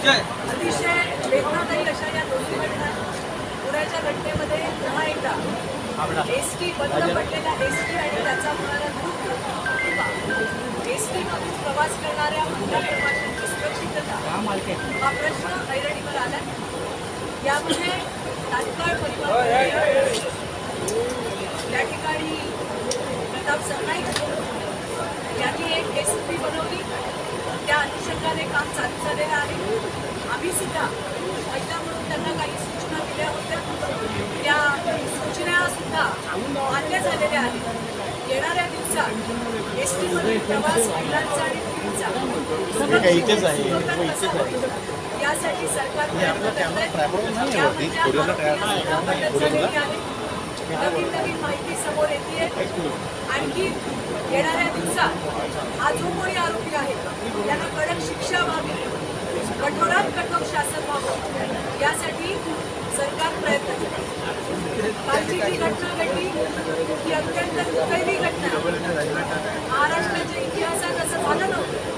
अतिशय वेदनादायी अशा या दोन्ही घटना पुण्याच्या घटनेमध्ये पुन्हा एकदा एस टी बंद पडलेला एस टी आणि त्याचा होणारा एस टी मधून प्रवास करणाऱ्या महिला प्रवाशांची सुरक्षितता. हा प्रश्न ऐरणीवर आला यामध्ये तात्काळ परिवहन त्या ठिकाणी प्रताप सरनाईक यांनी एक एस पी बनवली. त्या अनुषंगाने काम चालू झालेलं आहे. आम्ही सुद्धा महिला म्हणून त्यांना काही सूचना दिल्या होत्या. त्या सूचना सुद्धा मान्य झालेल्या आहेत. येणाऱ्या दिवसात एस टीमधील प्रवास महिलांचा आणि मुलींचा. यासाठी सरकार प्रयत्न आहे. नवीन नवीन माहिती समोर येते आणखी येणाऱ्या दिवसात हा जो कोणी आरोपी आहे त्यांना कडक शिक्षा व्हावी कठोरात कठोर शासन व्हावं यासाठी सरकार प्रयत्न करेल कालची जी घटना घडली ही अत्यंत दुर्दैवी घटना महाराष्ट्राच्या इतिहासात असं झालं नव्हतं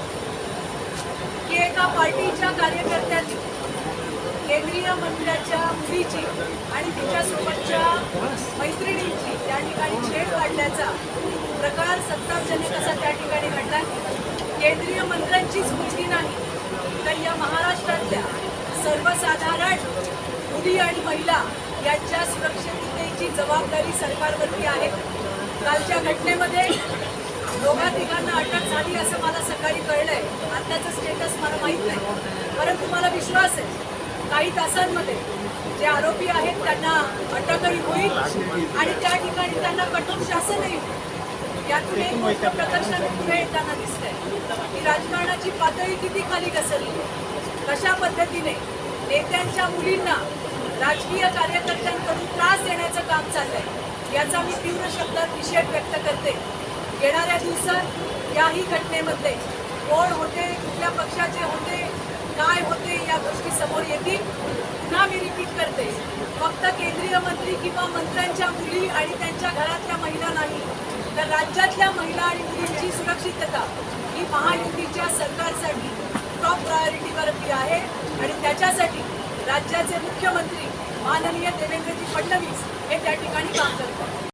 की एका पार्टीच्या कार्यकर्त्यांनी केंद्रीय मंत्र्याच्या मुलीची आणि तिच्यासोबतच्या मैत्रिणींची त्या ठिकाणी छेड काढल्याचा प्रकार सत्ताजनक असा त्या ठिकाणी घडला. केंद्रीय मंत्र्यांचीच मुलगी नाही तर या महाराष्ट्रातल्या सर्वसाधारण मुली आणि महिला यांच्या सुरक्षिततेची जबाबदारी सरकारवरती आहे. कालच्या घटनेमध्ये दोघा तिघांना अटक झाली असं मला सकाळी कळलंय. आत्ताचं स्टेटस मला माहीत नाही. परंतु मला विश्वास आहे काही तासांमध्ये जे आरोपी आहेत त्यांना अटकही होईल आणि त्या ठिकाणी त्यांना कठोर शासनही होईल. यातून एक गोष्ट प्रदर्शन पुढे येताना दिसतंय. की राजकारणाची पातळी किती खाली घसरली? कशा पद्धतीने नेत्यांच्या मुलींना राजकीय कार्यकर्त्यांकडून त्रास देण्याचं काम चाललंय याचा मी तीव्र शब्दात निषेध व्यक्त करते. येणाऱ्या दिवसात याही घटनेमध्ये कोण होते कुठल्या पक्षाचे ती पुन्हा मी रिपीट करते. फक्त केंद्रीय मंत्री किंवा मंत्र्यांच्या मुली आणि त्यांच्या घरातल्या महिला नाही तर राज्यातल्या महिला आणि मुलींची सुरक्षितता ही महायुतीच्या सरकारसाठी टॉप प्रायोरिटीवरती आहे आणि त्याच्यासाठी राज्याचे मुख्यमंत्री माननीय देवेंद्रजी फडणवीस हे त्या ठिकाणी काम करतात.